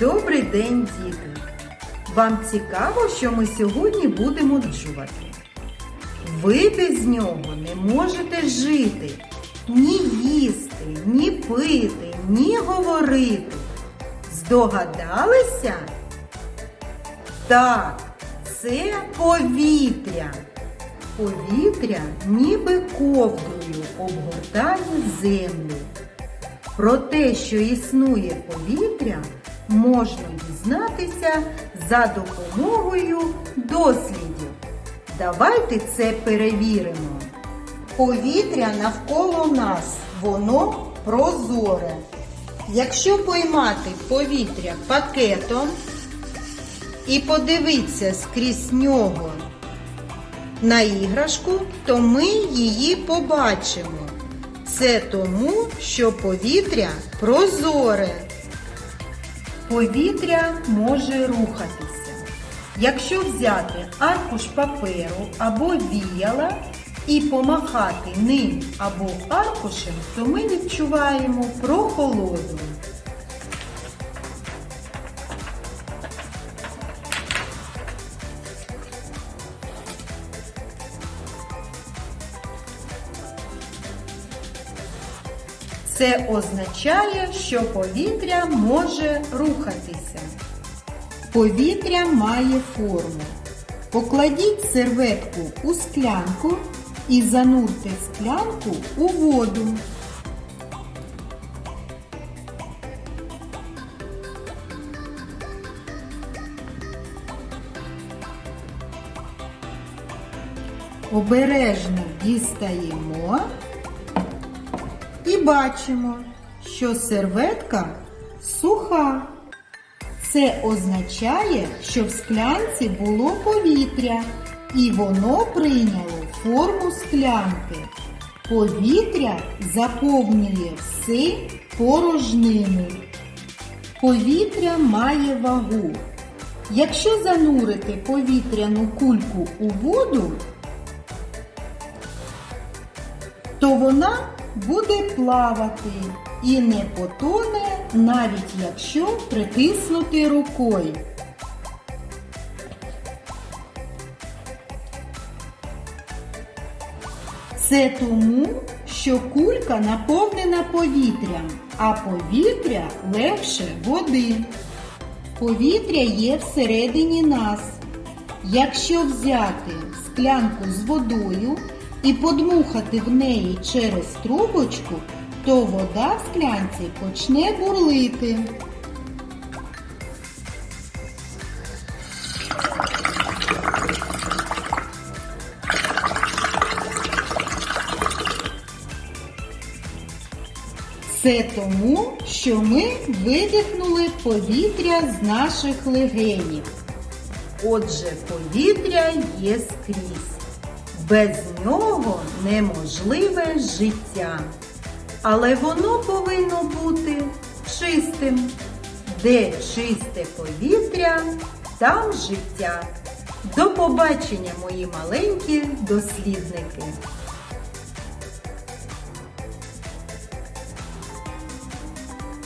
Добрий день, діти! Вам цікаво, що ми сьогодні будемо досліджувати? Ви без нього не можете жити, ні їсти, ні пити, ні говорити. Здогадалися? Так, це повітря. Повітря ніби ковдрою обгортає землю. Про те, що існує повітря, можна дізнатися за допомогою дослідів. Давайте це перевіримо. Повітря навколо нас, воно прозоре. Якщо поймати повітря пакетом і подивитися скрізь нього на іграшку, то ми її побачимо. Це тому, що повітря прозоре. Повітря може рухатися. Якщо взяти аркуш паперу або віяла і помахати ним або аркушем, то ми відчуваємо прохолоду. Це означає, що повітря може рухатися. Повітря має форму. Покладіть серветку у склянку і занурте склянку у воду. Обережно дістаємо і бачимо, що серветка суха. Це означає, що в склянці було повітря, і воно прийняло форму склянки. Повітря заповнює все порожнину. Повітря має вагу. Якщо занурити повітряну кульку у воду, то вона буде плавати і не потоне, навіть якщо притиснути рукою. Це тому, що кулька наповнена повітрям, а повітря легше води. Повітря є всередині нас. Якщо взяти склянку з водою і подмухати в неї через трубочку, то вода в склянці почне бурлити. Це тому, що ми видихнули повітря з наших легенів. Отже, повітря є скрізь. Без нього неможливе життя. Але воно повинно бути чистим. Де чисте повітря, там життя. До побачення, мої маленькі дослідники!